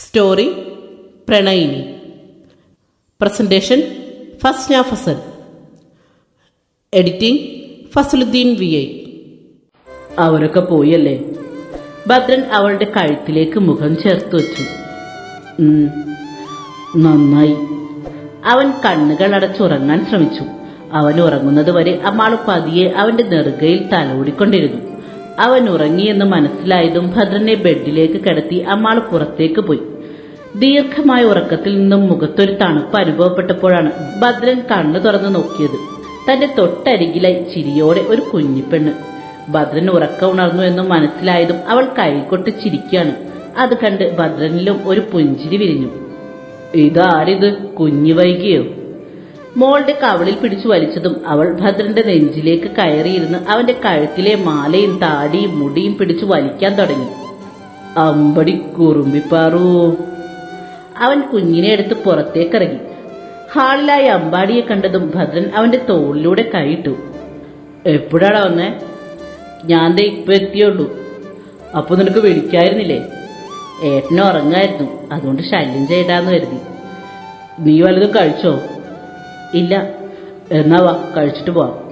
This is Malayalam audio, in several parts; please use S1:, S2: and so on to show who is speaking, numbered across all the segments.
S1: Story പ്രണയിനി. Presentation Fasna Fazal editing Fazaluddin V I. അവരൊക്കെ പോയല്ലേ? ഭദ്രൻ അവളുടെ കഴുത്തിലേക്ക് മുഖം ചേർത്ത് വച്ചു. നന്നായി. അവൻ കണ്ണുകൾ അടച്ചുറങ്ങാൻ ശ്രമിച്ചു. അവൻ ഉറങ്ങുന്നത് വരെ അമ്മാൾ പതിയെ അവന്റെ നെറുകയിൽ തലോടിക്കൊണ്ടിരുന്നു. അവൻ ഉറങ്ങിയെന്ന് മനസ്സിലായതും ഭദ്രനെ ബെഡിലേക്ക് കിടത്തി അമ്മാൾ പുറത്തേക്ക് പോയി. ദീർഘമായ ഉറക്കത്തിൽ നിന്നും മുഖത്തൊരു തണുപ്പ് അനുഭവപ്പെട്ടപ്പോഴാണ് ഭദ്രൻ കണ്ണു തുറന്നു നോക്കിയത്. തന്റെ തൊട്ടരികിലായി ചിരിയോടെ ഒരു കുഞ്ഞിപ്പെണ്ണ്. ഭദ്രൻ ഉറക്ക ഉണർന്നു എന്നും മനസ്സിലായതും അവൾ കൈകൊട്ട് ചിരിക്കുകയാണ്. അത് കണ്ട് ഭദ്രനിലും ഒരു പുഞ്ചിരി വിരിഞ്ഞു. ഇതാരിത്? കുഞ്ഞു വൈകിയോ? മോളുടെ കവളിൽ പിടിച്ചു വലിച്ചതും അവൾ ഭദ്രന്റെ നെഞ്ചിലേക്ക് കയറിയിരുന്ന് അവന്റെ കഴുത്തിലെ മാലയും താടിയും മുടിയും പിടിച്ചു വലിക്കാൻ തുടങ്ങി. അമ്പടി കുറുമ്പിപ്പാറൂ. അവൻ കുഞ്ഞിനെ എടുത്ത് പുറത്തേക്കിറങ്ങി. ഹാളിലായി അമ്പാടിയെ കണ്ടതും ഭദ്രൻ അവന്റെ തോളിലൂടെ കൈയിട്ടു. എപ്പോഴാടാ വന്നേ? ഞാൻ ദേ ഇപ്പൊ എത്തിയുള്ളൂ. അപ്പൊ നിനക്ക് വിളിക്കായിരുന്നില്ലേ? ഏട്ടനെ ഉറങ്ങായിരുന്നു. അതുകൊണ്ട് ശല്യം ചെയ്യണ്ടാന്ന് കരുതി. നീ വല്ലതും കഴിച്ചോ? ഇല്ല. എന്നാ വാ കഴിച്ചിട്ട് പോവാം.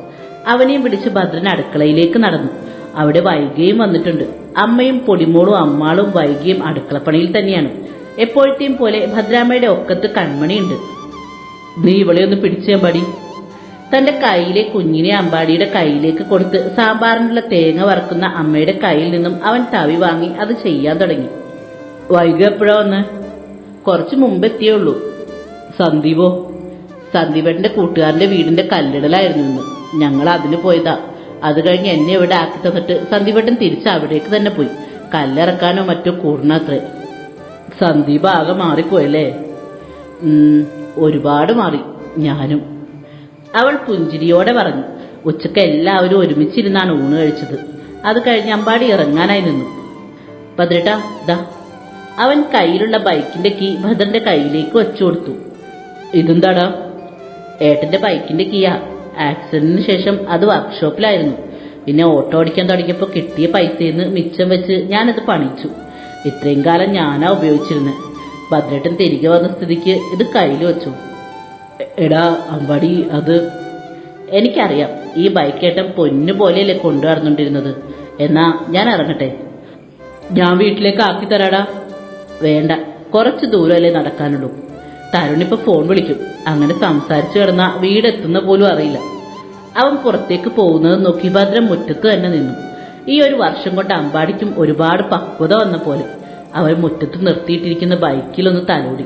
S1: അവനെയും പിടിച്ച് ഭദ്രൻ അടുക്കളയിലേക്ക് നടന്നു. അവിടെ വൈകിയും വന്നിട്ടുണ്ട്. അമ്മയും പൊടിമോളും അമ്മാളും വൈകിയും അടുക്കളപ്പണിയിൽ തന്നെയാണ്. എപ്പോഴത്തെയും പോലെ ഭദ്രാമ്മയുടെ ഒക്കത്ത് കൺമണിയുണ്ട്. നീ ഇവളെ ഒന്ന് പിടിച്ചേ അമ്പാടി. തന്റെ കൈയിലെ കുഞ്ഞിനെ അമ്പാടിയുടെ കയ്യിലേക്ക് കൊടുത്ത് സാമ്പാറിനുള്ള തേങ്ങ വറക്കുന്ന അമ്മയുടെ കയ്യിൽ നിന്നും അവൻ തവി വാങ്ങി അത് ചെയ്യാൻ തുടങ്ങി. വൈകി എപ്പോഴാ വന്ന്? കുറച്ച് മുമ്പെത്തിയേ ഉള്ളൂ. സന്ദീപോ സന്ദീപന്റെ കൂട്ടുകാരന്റെ വീടിന്റെ കല്ലിടലായിരുന്നു ഇന്ന്. ഞങ്ങൾ അതിന് പോയതാ. അത് കഴിഞ്ഞ് എന്നെ ഇവിടെ ആക്കി തന്നിട്ട് സന്ദീപേട്ടൻ തിരിച്ച് അവിടേക്ക് തന്നെ പോയി. കല്ലിറക്കാനോ മറ്റോ കൂടണത്രേ. സന്ദീപ് ആകെ മാറിപ്പോയല്ലേ ഒരുപാട് മാറി ഞാനും. അവൾ പുഞ്ചിരിയോടെ പറഞ്ഞു ഉച്ചയ്ക്ക് എല്ലാവരും ഒരുമിച്ചിരുന്നാണ് ഊണ് കഴിച്ചത്. അത് കഴിഞ്ഞ് അമ്പാടി ഇറങ്ങാനായി നിന്നു. ഭദ്രട്ടാ ദാ. അവൻ കയ്യിലുള്ള ബൈക്കിന്റെ കീ ഭദ്രന്റെ കയ്യിലേക്ക് വെച്ചു കൊടുത്തു. ഇതെന്താടാ? ഏട്ടന്റെ ബൈക്കിന്റെ കീയാ. ആക്സിഡന്റിന് ശേഷം അത് വർക്ക്ഷോപ്പിലായിരുന്നു. പിന്നെ ഓട്ടോ ഓടിക്കാൻ തുടങ്ങിയപ്പോൾ കിട്ടിയ പൈസയിൽ നിന്ന് മിച്ചം വെച്ച് ഞാനത് പണിച്ചു ഇത്രയും കാലം ഞാനാ ഉപയോഗിച്ചിരുന്നത് ഭദ്രേട്ടൻ തിരികെ വന്ന സ്ഥിതിക്ക് ഇത് കയ്യിൽ വെച്ചു. എടാ അമ്പാടി അത് എനിക്കറിയാം. ഈ ബൈക്കേട്ടൻ പൊന്നു പോലെയല്ലേ കൊണ്ടു നടന്നുകൊണ്ടിരുന്നത് എന്നാ ഞാൻ ഇറങ്ങട്ടെ. ഞാൻ വീട്ടിലേക്ക് ആക്കി തരാടാ. വേണ്ട കുറച്ച് ദൂരമല്ലേ നടക്കാനുള്ളൂ. തരുണിപ്പോ ഫോൺ വിളിക്കും. അങ്ങനെ സംസാരിച്ചു കിടന്ന വീടെത്തുന്ന പോലും അറിയില്ല. അവൻ പുറത്തേക്ക് പോകുന്നത് നോക്കി ഭദ്രം മുറ്റത്ത് തന്നെ നിന്നു. ഈ ഒരു വർഷം കൊണ്ട് അമ്പാടിക്കും ഒരുപാട് പക്വത വന്ന പോലെ അവർ മുറ്റത്ത് നിർത്തിയിട്ടിരിക്കുന്ന ബൈക്കിലൊന്ന് തലോടി.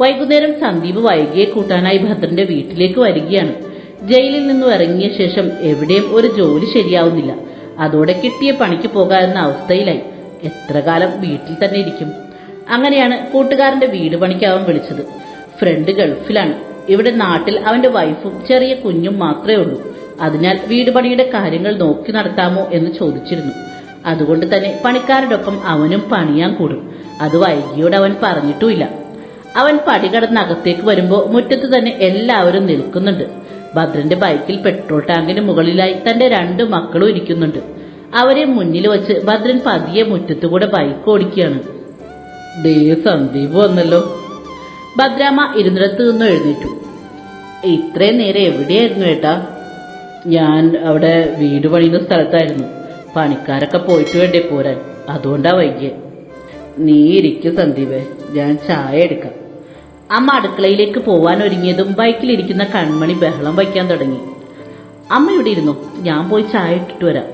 S1: വൈകുന്നേരം സന്ദീപ് വൈകിയെ കൂട്ടാനായി ഭദ്രന്റെ വീട്ടിലേക്ക് വരികയാണ്. ജയിലിൽ നിന്നും ഇറങ്ങിയ ശേഷം എവിടെയും ഒരു ജോലി ശരിയാവുന്നില്ല. അതോടെ കിട്ടിയ പണിക്ക് പോകാവുന്ന അവസ്ഥയിലായി. എത്ര കാലം വീട്ടിൽ തന്നെ ഇരിക്കും. അങ്ങനെയാണ് കൂട്ടുകാരന്റെ വീട് പണിക്ക് വിളിച്ചത്. ഫ്രണ്ട് ഗൾഫിലാണ്. ഇവിടെ നാട്ടിൽ അവന്റെ വൈഫും ചെറിയ കുഞ്ഞും മാത്രമേ ഉള്ളൂ. അതിനാൽ വീട് പണിയുടെ കാര്യങ്ങൾ നോക്കി നടത്താമോ എന്ന് ചോദിച്ചിരുന്നു. അതുകൊണ്ട് തന്നെ പണിക്കാരോടൊപ്പം അവനും പണിയാൻ കൂടും. അത് വൈകിയോട് അവൻ പറഞ്ഞിട്ടുമില്ല. അവൻ പടി കടന്ന് അകത്തേക്ക് വരുമ്പോൾ മുറ്റത്ത് തന്നെ എല്ലാവരും നിൽക്കുന്നുണ്ട്. ഭദ്രന്റെ ബൈക്കിൽ പെട്രോൾ ടാങ്കിന് മുകളിലായി തന്റെ രണ്ട് മക്കളും ഇരിക്കുന്നുണ്ട്. അവരെ മുന്നിൽ വെച്ച് ഭദ്രൻ പതിയെ മുറ്റത്തുകൂടെ ബൈക്ക് ഓടിക്കുകയാണ്. ദേ സന്ദീപ് വന്നല്ലോ. ഭദ്രാമ്മ ഇരുന്നിടത്ത് നിന്ന് എഴുന്നേറ്റു. ഇത്രയും നേരെ എവിടെയായിരുന്നു ഏട്ടാ? ഞാൻ അവിടെ വീട് പണിയുന്ന സ്ഥലത്തായിരുന്നു. പണിക്കാരൊക്കെ പോയിട്ട് വേണ്ടേ പോരാൻ. അതുകൊണ്ടാ വൈകിയെ. നീ ഇരിക്കും സന്ദീപേ. ഞാൻ ചായ എടുക്കാം. അമ്മ അടുക്കളയിലേക്ക് പോവാൻ ഒരുങ്ങിയതും ബൈക്കിലിരിക്കുന്ന കൺമണി ബഹളം വയ്ക്കാൻ തുടങ്ങി. അമ്മ ഇവിടെ ഇരുന്നു. ഞാൻ പോയി ചായ ഇട്ടിട്ട് വരാം.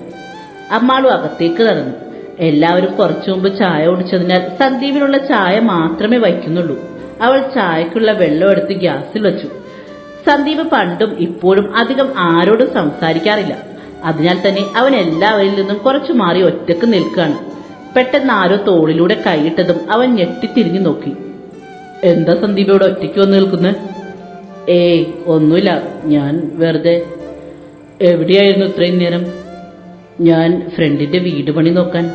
S1: അമ്മാളും അകത്തേക്ക് നടന്നു. എല്ലാവരും കുറച്ചു മുമ്പ് ചായ കുടിച്ചതിനാൽ സന്ദീപിനുള്ള ചായ മാത്രമേ വയ്ക്കുന്നുള്ളൂ. അവൾ ചായക്കുള്ള വെള്ളം എടുത്ത് ഗ്യാസിൽ വെച്ചു. സന്ദീപ് പണ്ടും ഇപ്പോഴും അധികം ആരോടും സംസാരിക്കാറില്ല. അതിനാൽ തന്നെ അവൻ എല്ലാവരിൽ നിന്നും കുറച്ചു മാറി ഒറ്റയ്ക്ക് നിൽക്കുകയാണ്. പെട്ടെന്ന് ആരോ തോളിലൂടെ കൈയിട്ടതും അവൻ ഞെട്ടിത്തിരിഞ്ഞു നോക്കി. എന്താ സന്ദീപ് ഇവിടെ ഒറ്റയ്ക്ക് വന്ന് നിൽക്കുന്നത് ഏയ് ഒന്നുമില്ല. ഞാൻ വെറുതെ എവിടെയായിരുന്നു ഇത്രയും നേരം? ഞാൻ ഫ്രണ്ടിന്റെ വീട് പണി നോക്കാൻ.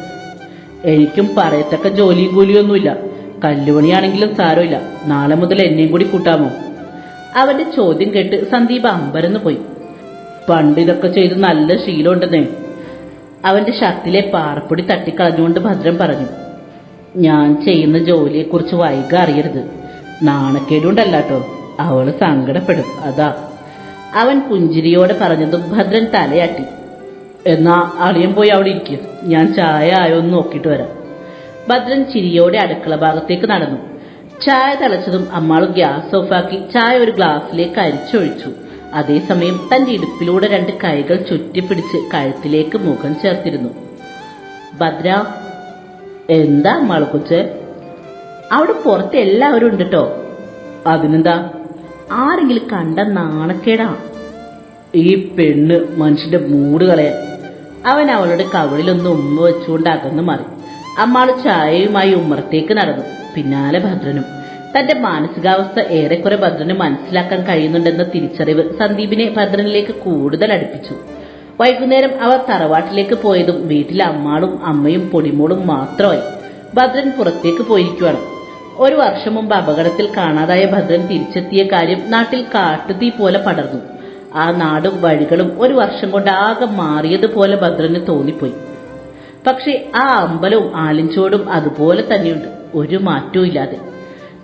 S1: എനിക്കും പറയത്തക്ക ജോലിയും കൂലിയൊന്നുമില്ല. കല്ലുപണിയാണെങ്കിലും സാരമില്ല. നാളെ മുതൽ എന്നെയും കൂടി കൂട്ടാമോ? അവന്റെ ചോദ്യം കേട്ട് സന്ദീപ് അമ്പരന്ന് പോയി. പണ്ട് ഇതൊക്കെ ചെയ്ത് നല്ല ശീലമുണ്ടെന്നേ. അവന്റെ ഷർട്ടിലെ പാറപ്പൊടി തട്ടിക്കളഞ്ഞുകൊണ്ട് ഭദ്രൻ പറഞ്ഞു ഞാൻ ചെയ്യുന്ന ജോലിയെക്കുറിച്ച് വൈക അറിയരുത്. നാണക്കേടുണ്ടല്ലാട്ടോ അവൾ സങ്കടപ്പെടും അതാ. അവൻ പുഞ്ചിരിയോടെ പറഞ്ഞതും ഭദ്രൻ തലയാട്ടി എന്നാ അളിയൻ പോയി അവിടെ ഇരിക്കും. ഞാൻ ചായ ആയോ എന്ന് നോക്കിയിട്ട് വരാം. ഭദ്രൻ ചിരിയോടെ അടുക്കള ഭാഗത്തേക്ക് നടന്നു. ചായ തിളച്ചതും അമ്മാൾ ഗ്യാസ് ഓഫാക്കി ചായ ഒരു ഗ്ലാസ്സിലേക്ക് അരിച്ചൊഴിച്ചു. അതേസമയം തന്റെ ഇടുപ്പിലൂടെ രണ്ട് കൈകൾ ചുറ്റിപ്പിടിച്ച് കഴുത്തിലേക്ക് മുഖം ചേർത്തിരുന്നു. ഭദ്ര എന്താ അമ്മാളക്കുച്ച് അവിടെ പുറത്ത് എല്ലാവരും ഉണ്ട് കേട്ടോ അതിനെന്താ? ആരെങ്കിലും കണ്ട നാണക്കേടാ? ഈ പെണ്ണ് മനുഷ്യന്റെ മൂട് കളയാൻ. അവൻ അവളുടെ കവളിലൊന്ന് ഉമ്മ വെച്ചുകൊണ്ട് അകന്നു മാറി. അമ്മാൾ ചായയുമായി ഉമ്മറത്തേക്ക് നടന്നു. പിന്നാലെ ഭദ്രനും. തന്റെ മാനസികാവസ്ഥ ഏറെക്കുറെ ഭദ്രന് മനസ്സിലാക്കാൻ കഴിയുന്നുണ്ടെന്ന തിരിച്ചറിവ് സന്ദീപിനെ ഭദ്രനിലേക്ക് കൂടുതൽ അടുപ്പിച്ചു. വൈകുന്നേരം അവർ തറവാട്ടിലേക്ക് പോയതും വീട്ടിലെ അമ്മാളും അമ്മയും പൊടിമോളും മാത്രമായി ഭദ്രൻ പുറത്തേക്ക് പോയിരിക്കുകയാണ് ഒരു വർഷം മുമ്പ് അപകടത്തിൽ കാണാതായ ഭദ്രൻ തിരിച്ചെത്തിയ കാര്യം നാട്ടിൽ കാട്ടുതീ പോലെ പടർന്നു. ആ നാടും വഴികളും ഒരു വർഷം കൊണ്ട് ആകെ മാറിയതുപോലെ ഭദ്രന് തോന്നിപ്പോയി. പക്ഷേ ആ അമ്പലവും ആലിഞ്ചോടും അതുപോലെ തന്നെയുണ്ട്. ഒരു മാറ്റവും ഇല്ലാതെ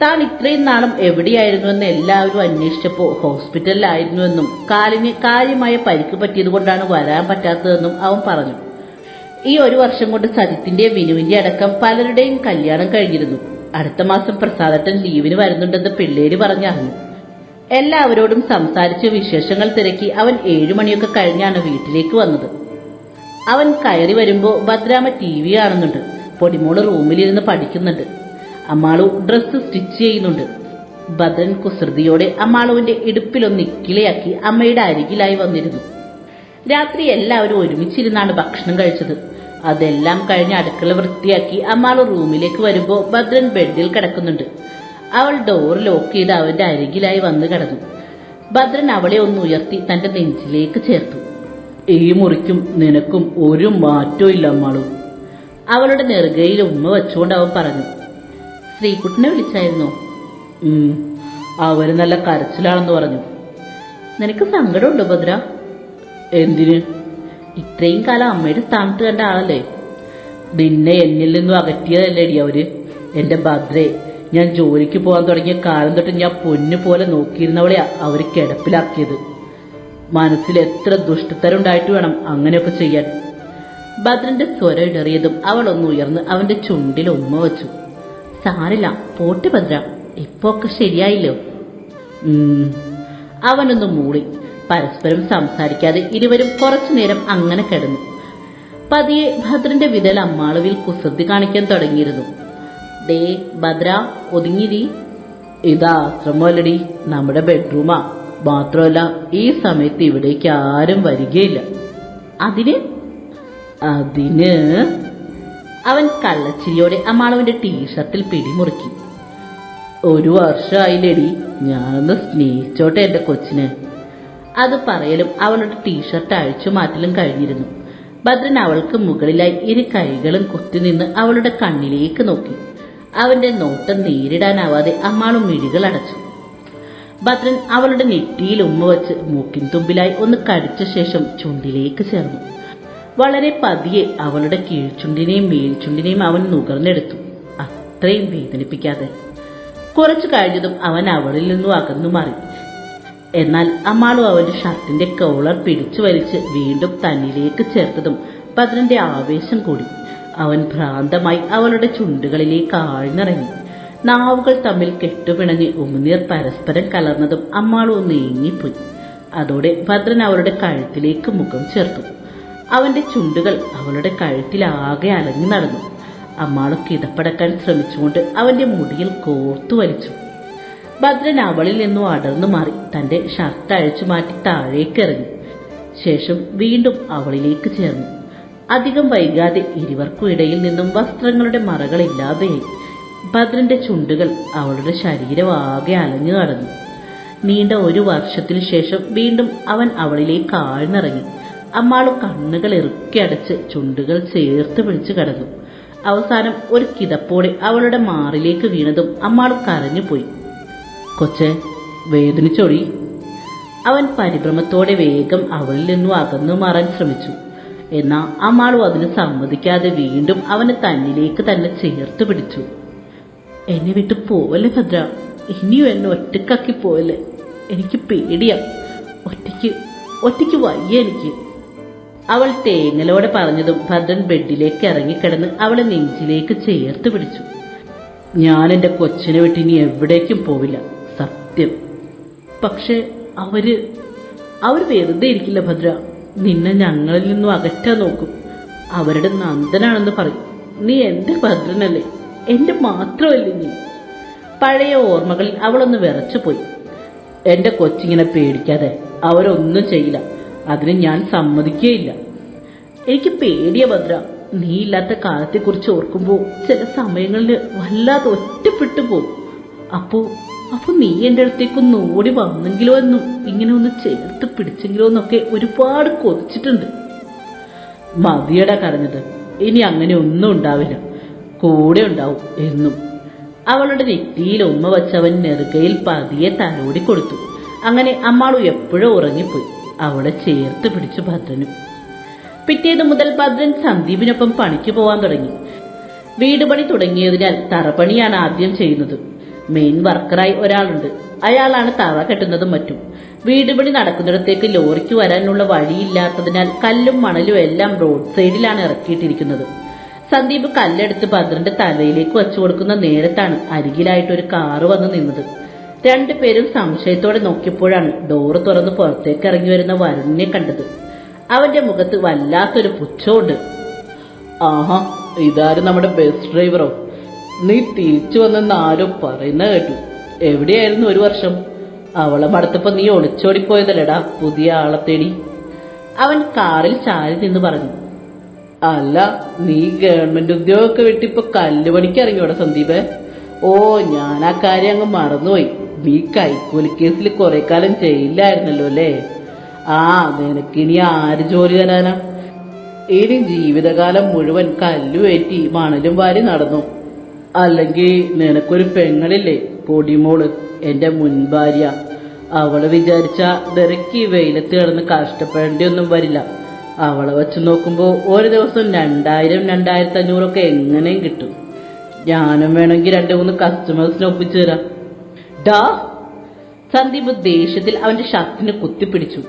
S1: താൻ ഇത്രയും നാളും എവിടെയായിരുന്നുവെന്ന് എല്ലാവരും അന്വേഷിച്ചപ്പോൾ ഹോസ്പിറ്റലിലായിരുന്നുവെന്നും കാലിന് കാര്യമായ പരിക്ക് പറ്റിയതുകൊണ്ടാണ് വരാൻ പറ്റാത്തതെന്നും അവൻ പറഞ്ഞു. ഈ ഒരു വർഷം കൊണ്ട് സജിത്തിന്റെ വിനുവിന്റെ അടക്കം പലരുടെയും കല്യാണം കഴിഞ്ഞിരുന്നു. അടുത്ത മാസം പ്രസാദട്ടൻ ലീവിന് വരുന്നുണ്ടെന്ന് പിള്ളേര് പറഞ്ഞറിഞ്ഞു എല്ലാവരോടും സംസാരിച്ച് വിശേഷങ്ങൾ തിരക്കി അവൻ ഏഴുമണിയൊക്കെ കഴിഞ്ഞാണ് വീട്ടിലേക്ക് വന്നത്. അവൻ കയറി വരുമ്പോൾ ഭദ്രാമ ടി വി കാണുന്നുണ്ട്. പൊടിമോൾ റൂമിലിരുന്ന് പഠിക്കുന്നുണ്ട്. അമ്മാളു ഡ്രസ്സ് സ്റ്റിച്ച് ചെയ്യുന്നുണ്ട്. ഭദ്രൻ കുസൃതിയോടെ അമ്മാളുവിന്റെ ഇടുപ്പിലൊന്ന് ഇക്കിളയാക്കി അമ്മയുടെ അരികിലായി വന്നിരുന്നു. രാത്രി എല്ലാവരും ഒരുമിച്ചിരുന്നാണ് ഭക്ഷണം കഴിച്ചത്. അതെല്ലാം കഴിഞ്ഞ് അടുക്കള വൃത്തിയാക്കി അമ്മാൾ റൂമിലേക്ക് വരുമ്പോൾ ഭദ്രൻ ബെഡിൽ കിടക്കുന്നുണ്ട്. അവൾ ഡോർ ലോക്ക് ചെയ്ത് അവന്റെ അരികിലായി വന്നു കിടന്നു. ഭദ്രൻ അവളെ ഒന്ന് ഉയർത്തി തന്റെ നെഞ്ചിലേക്ക് ചേർത്തു. ഈ മുറിക്കും നിനക്കും ഒരു മാറ്റവും ഇല്ല അമ്മാളും. അവളുടെ നെറുകയിൽ ഉമ്മ വെച്ചുകൊണ്ട് അവൻ പറഞ്ഞു ശ്രീകുട്ടിനെ വിളിച്ചായിരുന്നു? അവർ നല്ല കരച്ചിലാണെന്ന് പറഞ്ഞു. നിനക്ക് സങ്കടമുണ്ടോ ഭദ്ര? എന്തിന്? ഇത്രയും കാലം അമ്മയുടെ സ്ഥാനത്ത് കണ്ട ആളല്ലേ. നിന്നെ എന്നിൽ നിന്നും അകറ്റിയതല്ലേടി അവർ. എന്റെ ഭദ്രേ ഞാൻ ജോലിക്ക് പോകാൻ തുടങ്ങിയ കാലം തൊട്ട് ഞാൻ പൊന്നു പോലെ നോക്കിയിരുന്നവളെ അവർ കിടപ്പിലാക്കിയത്. മനസ്സിൽ എത്ര ദുഷ്ടത്തരം ഉണ്ടായിട്ട് വേണം അങ്ങനെയൊക്കെ ചെയ്യാൻ. ഭദ്രന്റെ സ്വരം ഇടറിയതും അവൾ ഒന്ന് ഉയർന്ന് അവന്റെ ചുണ്ടിൽ ഉമ്മ വച്ചു. സാരില്ല പോട്ട് ഭദ്ര ഇപ്പൊ ഒക്കെ ശരിയായില്ലോ. അവനൊന്ന് മൂളി. പരസ്പരം സംസാരിക്കാതെ ഇരുവരും കുറച്ചു നേരം അങ്ങനെ കിടന്നു. പതിയെ ഭദ്രന്റെ വിതൽ അമ്മാളുവിൽ കുസൃതി കാണിക്കാൻ തുടങ്ങിയിരുന്നു. ദേ ഭദ്ര ഒതുങ്ങിരി. ഇതാ ആശ്രമമല്ലടി നമ്മുടെ ബെഡ്റൂമാ. മാത്രമല്ല ഈ സമയത്ത് ഇവിടേക്ക് ആരും വരികയില്ല. അതിന്? അതിന് അവൻ കള്ളച്ചിരിയോടെ അമ്മാളവന്റെ ടീഷർട്ടിൽ പിടിമുറുക്കി. ഒരു വർഷമായില്ലേടി ഞാനൊന്ന് സ്നേഹിച്ചോട്ടെ എന്റെ കൊച്ചിനെ. അത് പറയലും അവളുടെ ടീഷർട്ട് അഴിച്ചു മാറ്റലും കഴിഞ്ഞിരുന്നു. ഭദ്രൻ അവൾക്ക് മുകളിലായി ഇരു കൈകളും കുത്തിനിന്ന് അവളുടെ കണ്ണിലേക്ക് നോക്കി. അവന്റെ നോട്ടം നേരിടാനാവാതെ അമ്മാളും മിഴികൾ അടച്ചു. ഭദ്രൻ അവളുടെ നെറ്റിയിൽ ഉമ്മ വച്ച് മൂക്കിൻ തുമ്പിലായി ഒന്ന് കടിച്ച ശേഷം ചുണ്ടിലേക്ക് ചേർന്നു. വളരെ പതിയെ അവളുടെ കീഴ്ചുണ്ടിനെയും മേൽചുണ്ടിനെയും അവൻ നുകർന്നെടുത്തു. അത്രയും വേദനിപ്പിക്കാതെ. കുറച്ചു കഴിഞ്ഞതും അവൻ അവളിൽ നിന്നും അകന്നു മാറി. എന്നാൽ അമ്മാളും അവന്റെ ഷർട്ടിന്റെ കോളർ പിടിച്ചു വലിച്ച് വീണ്ടും തന്നിലേക്ക് ചേർത്തതും ഭദ്രന്റെ ആവേശം കൂടി. അവൻ ഭ്രാന്തമായി അവളുടെ ചുണ്ടുകളിലേക്ക് ആഴ്ന്നിറങ്ങി. നാവുകൾ തമ്മിൽ കെട്ടുപിണഞ്ഞ് ഉമിനീർ പരസ്പരം കലർന്നതും അമ്മാളു നീങ്ങിപ്പോയി അതോടെ ഭദ്രൻ അവളുടെ കഴുത്തിലേക്ക് മുഖം ചേർത്തു. അവന്റെ ചുണ്ടുകൾ അവളുടെ കഴുത്തിലാകെ അലഞ്ഞു നടന്നു. അമ്മാളു കിതപ്പടക്കാൻ ശ്രമിച്ചുകൊണ്ട് അവന്റെ മുടിയിൽ കോർത്തു വലിച്ചു. ഭദ്രൻ അവളിൽ നിന്നും അടർന്നു മാറി തന്റെ ഷർട്ട് അഴിച്ചു മാറ്റി താഴേക്ക് ഇറങ്ങി. ശേഷം വീണ്ടും അവളിലേക്ക് ചേർന്നു. അധികം വൈകാതെ ഇരുവർക്കും ഇടയിൽ നിന്നും വസ്ത്രങ്ങളുടെ മറകളില്ലാതെയായി ഭദ്രന്റെ ചുണ്ടുകൾ അവളുടെ ശരീരം ആകെ അലഞ്ഞു നടന്നു. നീണ്ട ഒരു വർഷത്തിനു ശേഷം വീണ്ടും അവൻ അവളിലേക്ക് ആഴ്ന്നിറങ്ങി. അമ്മാളു കണ്ണുകൾ ഇറുക്കി അടച്ച് ചുണ്ടുകൾ ചേർത്ത് പിടിച്ചു കിടന്നു. അവസാനം ഒരു കിതപ്പോടെ അവളുടെ മാറിലേക്ക് വീണതും അമ്മാളു കരഞ്ഞുപോയി കൊച്ചെ വേദനിച്ചൊടി? അവൻ പരിഭ്രമത്തോടെ വേഗം അവളിൽ നിന്നും അകന്നു മാറാൻ ശ്രമിച്ചു. എന്നാൽ അമ്മാളും അതിന് സമ്മതിക്കാതെ വീണ്ടും അവനെ തന്നിലേക്ക് തന്നെ ചേർത്ത് പിടിച്ചു. എന്നെ വിട്ടു പോവല്ലേ ഭദ്ര? ഇനിയും എന്നെ ഒറ്റക്കാക്കി പോവല്ലേ? എനിക്ക് പേടിയാ. ഒറ്റയ്ക്ക് ഒറ്റയ്ക്ക് വയ്യ എനിക്ക്. അവൾ തേങ്ങലോടെ പറഞ്ഞതും ഭദ്രൻ ബെഡിലേക്ക് ഇറങ്ങിക്കിടന്ന് അവളെ നെഞ്ചിലേക്ക് ചേർത്ത് പിടിച്ചു. ഞാൻ എന്റെ കൊച്ചിനെ വിട്ട് ഇനി എവിടേക്കും പോവില്ല സത്യം. പക്ഷെ അവർ അവർ വെറുതെ ഇരിക്കില്ല ഭദ്ര. നിന്നെ ഞങ്ങളിൽ നിന്നും അകറ്റാൻ നോക്കും. അവരുടെ നന്ദനാണെന്ന് പറയും. നീ എന്റെ ഭദ്രനല്ലേ എന്റെ മാത്രമല്ലേ നീ? പഴയ ഓർമ്മകളിൽ അവളൊന്ന് വിറച്ചു പോയി എന്റെ കൊച്ചിങ്ങനെ പേടിക്കാതെ അവരൊന്നും ചെയ്യില്ല. അതിന് ഞാൻ സമ്മതിക്കുകയില്ല എനിക്ക് പേടിയ ഭദ്ര. നീ ഇല്ലാത്ത കാലത്തെക്കുറിച്ച് ഓർക്കുമ്പോൾ ചില സമയങ്ങളിൽ വല്ലാതെ ഒറ്റപ്പെട്ടു പോകും. അപ്പോ അപ്പോൾ നീ എന്റെ അടുത്തേക്കൊന്ന് ഓടി വന്നെങ്കിലോ എന്നും ഇങ്ങനെ ഒന്ന് ചേർത്ത് പിടിച്ചെങ്കിലോ എന്നൊക്കെ ഒരുപാട് കൊതിച്ചിട്ടുണ്ട്. മതിയട കരഞ്ഞത്. ഇനി അങ്ങനെ ഒന്നും ഉണ്ടാവില്ല. കൂടെ ഉണ്ടാവും എന്നും. അവളുടെ നെറ്റിയിൽ ഉമ്മ വച്ചവൻ നെറുകയിൽ പതിയെ തലോടി കൊടുത്തു. അങ്ങനെ അമ്മാളു എപ്പോഴും ഉറങ്ങിപ്പോയി. അവളെ ചേർത്ത് പിടിച്ചു ഭദ്രനും. പിറ്റേത് മുതൽ ഭദ്രൻ സന്ദീപിനൊപ്പം പണിക്ക് പോവാൻ തുടങ്ങി. വീട് പണി തുടങ്ങിയതിനാൽ തറപണിയാണ് ആദ്യം ചെയ്യുന്നത്. മെയിൻ വർക്കറായി ഒരാളുണ്ട്. അയാളാണ് തറ കെട്ടുന്നതും മറ്റും. വീട് പണി നടക്കുന്നിടത്തേക്ക് ലോറിക്ക് വരാനുള്ള വഴിയില്ലാത്തതിനാൽ കല്ലും മണലും എല്ലാം റോഡ് സൈഡിലാണ് ഇറക്കിയിട്ടിരിക്കുന്നത്. സന്ദീപ് കല്ലെടുത്ത് ഭദ്രന്റെ തലയിലേക്ക് വച്ചു കൊടുക്കുന്ന നേരത്താണ് അരികിലായിട്ട് ഒരു കാറ് വന്ന് നിന്നത്. രണ്ടുപേരും സംശയത്തോടെ നോക്കിയപ്പോഴാണ് ഡോറ് തുറന്ന് പുറത്തേക്ക് ഇറങ്ങി വരുന്ന വരുണിനെ കണ്ടത്. അവന്റെ മുഖത്ത് വല്ലാത്തൊരു പുച്ഛമുണ്ട്. ആഹാ ഇതാരും നമ്മുടെ ബസ് ഡ്രൈവറോ നീ തിരിച്ചു വന്നെന്ന് ആരോ പറയുന്ന കേട്ടു. എവിടെയായിരുന്നു ഒരു വർഷം? അവളെ മടുത്തപ്പോ നീ ഒളിച്ചോടിപ്പോയതല്ലടാ പുതിയ ആളെ തേടി. അവൻ കാറിൽ ചാരി നിന്ന് പറഞ്ഞു. അല്ല നീ ഗവൺമെന്റ് ഉദ്യോഗമൊക്കെ വിട്ടിപ്പോ കല്ലുപണിക്ക് ഇറങ്ങിയോടെ സന്ദീപ്? ഓ ഞാൻ ആ കാര്യം അങ്ങ് മറന്നുപോയി. നീ കൈക്കൂലിക്കേസിൽ കുറെ കാലം ചെയ്യില്ലായിരുന്നല്ലോ അല്ലേ? ആ നിനക്കിനി ആര് ജോലി തരാനാ? ഇനി ജീവിതകാലം മുഴുവൻ കല്ലുവേറ്റി മണലും വാരി നടന്നു. അല്ലെങ്കിൽ നിനക്കൊരു പെങ്ങളില്ലേ പൊടിമോൾ എന്റെ മുൻഭാര്യ. അവൾ വിചാരിച്ച നിരക്കി വെയിലത്ത് കിടന്ന് കഷ്ടപ്പെടേണ്ടിയൊന്നും വരില്ല. അവളെ വെച്ച് നോക്കുമ്പോൾ ഒരു ദിവസം രണ്ടായിരം രണ്ടായിരത്തി അഞ്ഞൂറൊക്കെ എങ്ങനെയും കിട്ടും. ഞാനും വേണമെങ്കിൽ രണ്ട് മൂന്ന് കസ്റ്റമേഴ്സിനെ ഒപ്പിച്ചു തരാം. സന്ദീപ് ദേഷ്യത്തിൽ അവന്റെ ഷർട്ടിന് കുത്തിപ്പിടിച്ചു.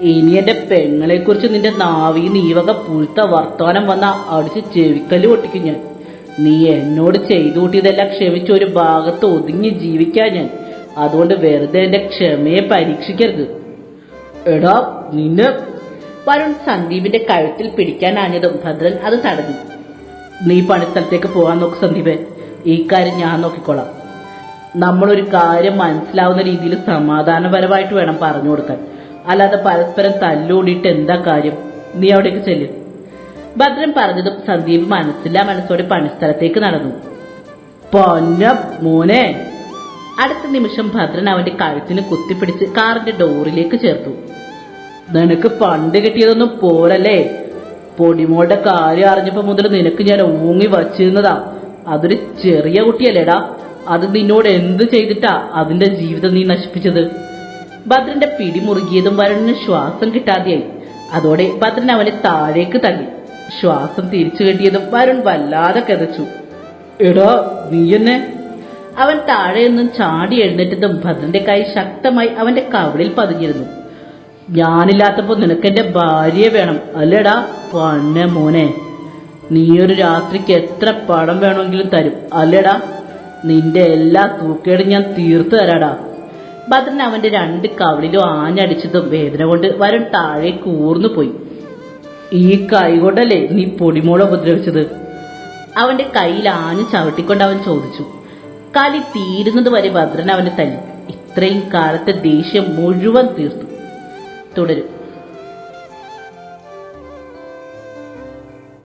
S1: ഇനി എന്റെ പെങ്ങളെ കുറിച്ച് നിന്റെ നാവി നീവക പുഴുത്ത വർത്തമാനം വന്ന അടിച്ച് ചെവിക്കല്ല് പൊട്ടിക്കും ഞാൻ. നീ എന്നോട് ചെയ്തു കൂട്ടിയതെല്ലാം ക്ഷമിച്ച് ഒരു ഭാഗത്ത് ഒതുങ്ങി ജീവിക്കാൻ ഞാൻ. അതുകൊണ്ട് വെറുതെ എന്റെ ക്ഷമയെ പരീക്ഷിക്കരുത്. എടാ നിന്നെ. വരുൺ സന്ദീപിന്റെ കഴുത്തിൽ പിടിക്കാൻ പിടിക്കാനാഞ്ഞതും ഭദ്രൻ അത് തടഞ്ഞു. നീ പണിസ്ഥലത്തേക്ക് പോകാൻ നോക്ക് സന്ദീപേ. ഈ കാര്യം ഞാൻ നോക്കിക്കോളാം. നമ്മളൊരു കാര്യം മനസ്സിലാവുന്ന രീതിയിൽ സമാധാനപരമായിട്ട് വേണം പറഞ്ഞു കൊടുക്കാൻ. അല്ലാതെ പരസ്പരം തല്ലുകൂടിയിട്ട് എന്താ കാര്യം? നീ അവിടേക്ക് ചെല്ലു. ഭദ്രൻ പറഞ്ഞതും സന്ദീപ് മനസ്സില്ല മനസ്സോടെ പണിസ്ഥലത്തേക്ക് നടന്നു. പൊന്ന മോനെ. അടുത്ത നിമിഷം ഭദ്രൻ അവന്റെ കഴുത്തിന് കുത്തിപ്പിടിച്ച് കാറിന്റെ ഡോറിലേക്ക് ചേർത്തു. നിനക്ക് പണ്ട് കിട്ടിയതൊന്നും പോരല്ലേ? പൊടിമോളുടെ കാര്യം അറിഞ്ഞപ്പോ മുതൽ നിനക്ക് ഞാൻ ഊങ്ങി വച്ചിരുന്നതാ. അതൊരു ചെറിയ കുട്ടിയല്ലേടാ. അത് നിന്നോട് എന്ത് ചെയ്തിട്ടാ അതിന്റെ ജീവിതം നീ നശിപ്പിച്ചത്? ഭദ്രന്റെ പിടി മുറുകിയതും വരുണിന് ശ്വാസം കിട്ടാതെയായി. അതോടെ ഭദ്രൻ അവനെ താഴേക്ക് തള്ളി. ശ്വാസം തിരിച്ചു കെട്ടിയതും വരുൺ വല്ലാതെ കിതച്ചു എടാ നീ എന്നെ? അവൻ താഴെ നിന്നും ചാടി എഴുന്നേറ്റതും ഭദ്രന്റെ കൈ ശക്തമായി അവന്റെ കവിളിൽ പതിഞ്ഞിരുന്നു. ഞാനില്ലാത്തപ്പോ നിനക്കെന്റെ ഭാര്യയെ വേണം. അല്ലേടാ പണ്ണ മോനെ. ഒരു രാത്രിക്ക് എത്ര പണം വേണമെങ്കിലും തരും. അല്ലേടാ നിന്റെ എല്ലാ തൂക്കേടും ഞാൻ തീർത്തു തരാടാ. ഭദ്രൻ അവന്റെ രണ്ട് കവിളിലും ആഞ്ഞടിച്ചതും വേദന കൊണ്ട് വരുൺ താഴെ കൂർന്നു പോയി. ഈ കൈ കൊണ്ടല്ലേ നീ പൊടിമോളെ ഉപദ്രവിച്ചത്? അവന്റെ കയ്യിൽ ആഞ്ഞു ചവിട്ടിക്കൊണ്ട് അവൻ ചോദിച്ചു. കാലി തീരുന്നത് വരെ ഭദ്രൻ അവനെ തല്ലി. ഇത്രയും കാലത്തെ ദേഷ്യം മുഴുവൻ തീർത്തു. തുടരും.